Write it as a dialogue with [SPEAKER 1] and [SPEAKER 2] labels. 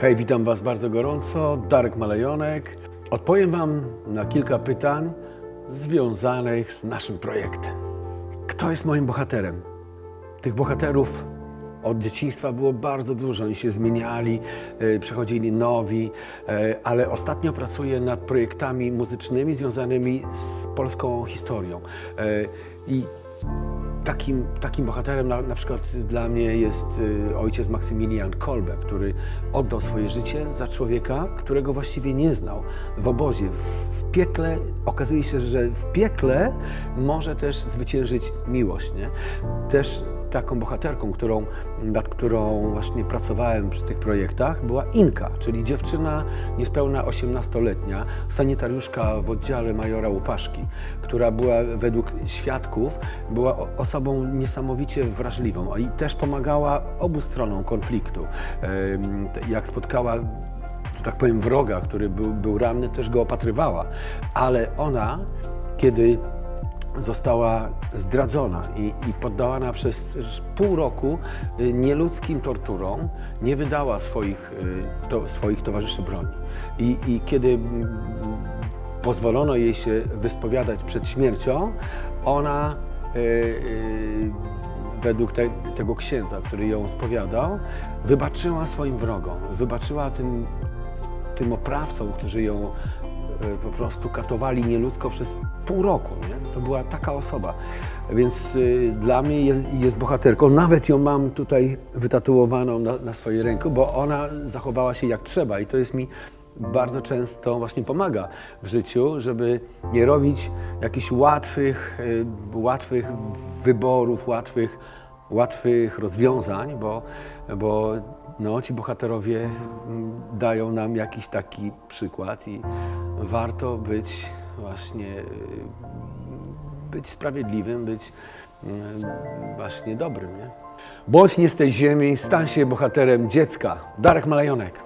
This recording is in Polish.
[SPEAKER 1] Hej, witam Was bardzo gorąco. Darek Malejonek. Odpowiem Wam na kilka pytań związanych z naszym projektem. Kto jest moim bohaterem? Tych bohaterów od dzieciństwa było bardzo dużo i się zmieniali, e, przychodzili nowi, e, ale ostatnio pracuję nad projektami muzycznymi związanymi z polską historią. E, I Takim, takim bohaterem na, na przykład dla mnie jest y, ojciec Maksymilian Kolbe, który oddał swoje życie za człowieka, którego właściwie nie znał w obozie. W, w piekle okazuje się, że w piekle może też zwyciężyć miłość. Nie? Też taką bohaterką, którą, nad którą właśnie pracowałem przy tych projektach, była Inka, czyli dziewczyna niespełna 18-letnia, sanitariuszka w oddziale majora Łupaszki, która była według świadków była osobą niesamowicie wrażliwą i też pomagała obu stronom konfliktu. Jak spotkała że tak powiem, wroga, który był, był ranny, też go opatrywała. Ale ona, kiedy została zdradzona i, i poddana przez pół roku y, nieludzkim torturom, nie wydała swoich, y, to, swoich towarzyszy broni. I, i kiedy mm, pozwolono jej się wyspowiadać przed śmiercią, ona y, według te, tego księdza, który ją spowiadał, wybaczyła swoim wrogom, wybaczyła tym tym oprawcom, którzy ją po prostu katowali nieludzko przez pół roku. Nie? To była taka osoba. Więc y, dla mnie jest, jest bohaterką. Nawet ją mam tutaj wytatuowaną na, na swojej ręku, bo ona zachowała się jak trzeba i to jest mi bardzo często właśnie pomaga w życiu, żeby nie robić jakichś łatwych, y, łatwych wyborów, łatwych, łatwych rozwiązań, bo, bo no, ci bohaterowie mm, dają nam jakiś taki przykład i warto być właśnie y, być sprawiedliwym, być mm, właśnie dobrym. Nie? Bądź nie z tej ziemi, stań się bohaterem dziecka. Darek Malajonek.